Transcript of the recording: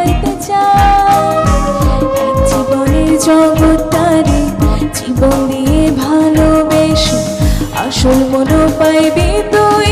হইতে চাও জীবনের জগৎটারে জীবন দিয়ে ভালোবেসে। আসল মনো পাইবি তুই।